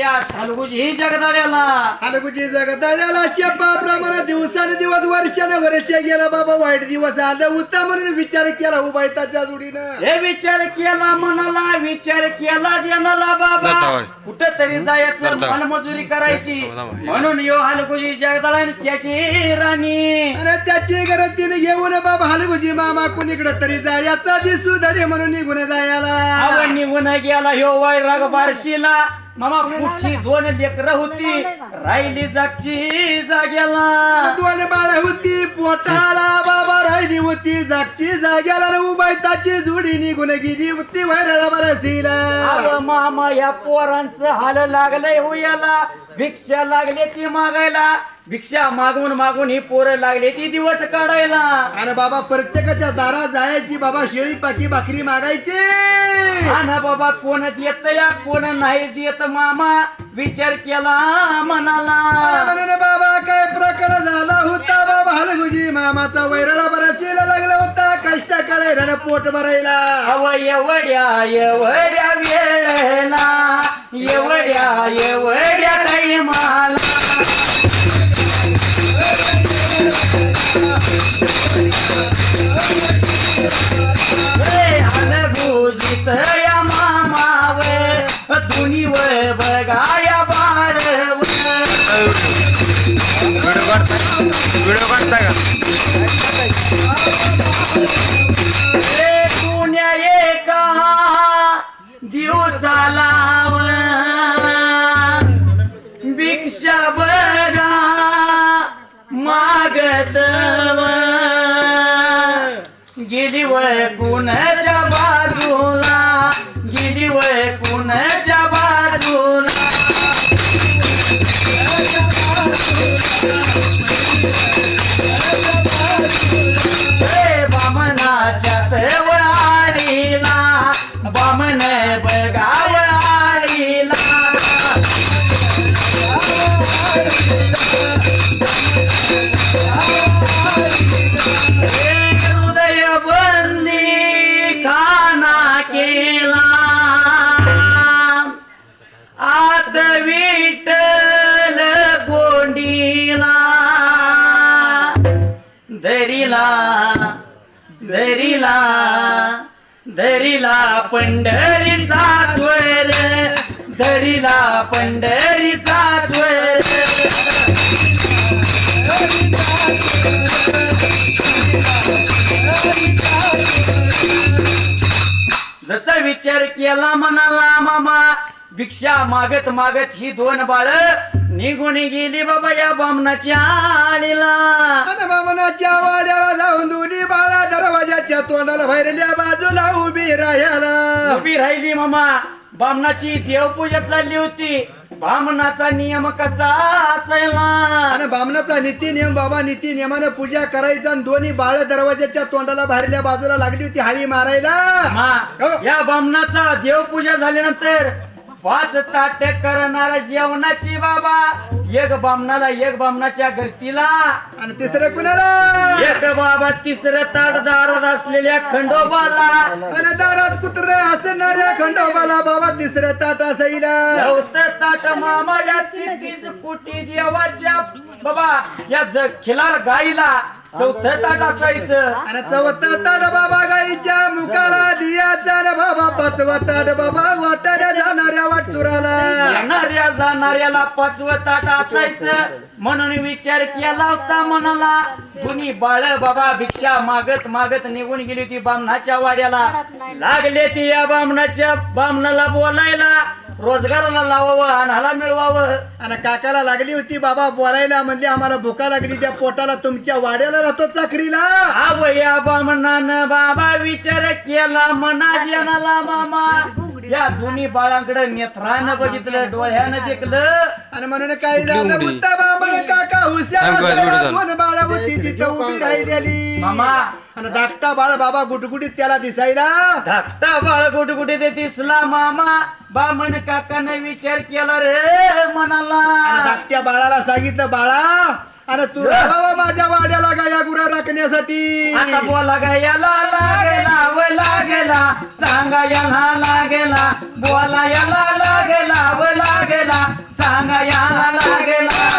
या हलगुजी ही जगदाड्याला हलगुजी जगदाड्याला शेपाप्रमाणे दिवसाने दिवस वर्षाने वर्ष गेला बाबा वाईट दिवस आले उत्तम म्हणून विचार केला उभायताच्या जोडीनं. हे विचार केला मनाला विचार केला देणाला बाबा. होय. कुठं तरी जायचं. मनमजुरी करायची. म्हणून यो हलगुजी जगदाळा आणि त्याची राणी. अरे त्याची गरज तिने घेऊन बाबा हलगुजी मामा कुणीकडे तरी जायचा दिसू धडे म्हणून निघून जायला. आवड निघून गेला ह्यो वैराग बारशीला. मामा पुढची दोन लेकरं होती. राहिली जागची जाग्याला. दोन बाळ होती पोटाला बाबा राहिली होती. जागची जाग्याला न उभायताची जुडी निघून गेली होती वैराला बरसीला. मामा या पोरांचं हाल लागलंय हो याला. भिक्षा लागले ती मागायला. भिक्षा मागून मागून ही पोरं लागले ती दिवस काढायला. अरे बाबा प्रत्येकाच्या दारात जायची बाबा शेळी पाकी भाकरी मागायची. ना बाबा कोण देत या कोण नाही देत मामा. विचार केला मनाला. म्हणून बाबा काय प्रकार झाला होता? बाबा हलगुजी मामाचा वैरळा बरसीला लागला होता. कष्ट करायला पोट भरायला. अव एवढ्या एवढ्या वेळेला एवढ्या एवढ्या काही मला व्हिडिओ व्हिडिओ काढताय का? रे पुण्या एका दिवसाला भिक्षा बघा मागत गेली वय कुणाच्या बाजूला गेली वय कुणाच्या धरिला धरिला पंढरीचा स्वर धरिला पंढरीचा जसा विचार केला मनाला मामा भिक्षा मागत मागत ही दोन बाळ निघून गेली बाबा या बामणाच्या आळीला बामनाच्या वाड्याला जाऊन दोन्ही बाळा दरवाजाच्या तोंडाला भरल्या बाजूला उभी राहायला उभी राहिली मामा बामणाची देवपूजा चालली होती. बामणाचा नियम कसा असायला? आणि बामनाचा नीती नियम बाबा नीती नियमानं पूजा करायचा आणि दोन्ही बाळ दरवाजाच्या तोंडाला बाहेरल्या बाजूला लागली होती हाळी मारायला. मा, या बामणाचा देवपूजा झाल्यानंतर पाच ताट करणारा जेवणाची बाबा. एक बामणाला एक बामणाच्या घरतीला आणि तिसरं कुणाला? एक बाबा तिसरं ताट दारात असलेल्या खंडोबाला. आणि दारात कुत्रे असणाऱ्या खंडोबाला बाबा तिसरं ताट असायला. चौथं ताट मामा या तीस कोटी देवाच्या. बाबा या ज खिलार गाईला. चौथं ताट असायचं. आणि चौथं ताट बाबा गाईच्या मुखाला दियाचा आणि बाबा पाचवं ताट बाबा वाटाऱ्या जाणाऱ्या वाटसुराला. येणाऱ्या जाणाऱ्याला पाचवं ताट असायचं. म्हणून विचार केला होता मनाला. कुणी बाळ बाबा भिक्षा मागत मागत निघून गेली होती बामणाच्या वाड्याला. लागले ती या बामणाच्या बामणाला बोलायला. रोजगाराला लावावं अनाला मिळवावं. आणि काकाला लागली होती बाबा बोलायला म्हणले आम्हाला भुका लागली त्या पोटाला तुमच्या वाड्याला राहतो चाकरीला. आवया बामणानं बाबा विचार केला मना जनाला मामा. या दोन्ही बाळांकडे नेत्रानं बघितलं डोळ्यानं देखलं. आणि म्हणून काय झालं. मुद्दा बाबा काका हुशार दोन बाळ होती तिथं उभी राहिलेली. आणि धाकटा बाळ बाबा गुटगुटीत त्याला दिसायला. धाकटा बाळ गुटगुटी ते दिसला मामा. बामण काकानं विचार केला रे मनाला. आणि धाकट्या बाळाला सांगितलं बाळा अरे तू राहावा माझ्या वाड्याला गाया गुरा राखण्यासाठी. आता बोला गा याला लागेला व लागेला. सांगा याला लागेला. बोला याला लागेला व लागेला. सांगायला लागला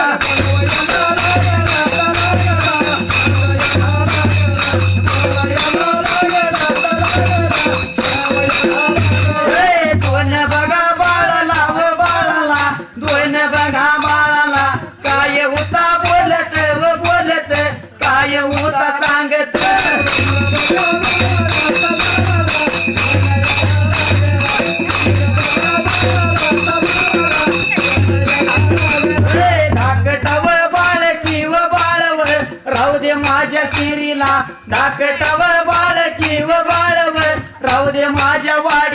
शिरीला बाळ किव बाळव राहू दे माझ्या वाड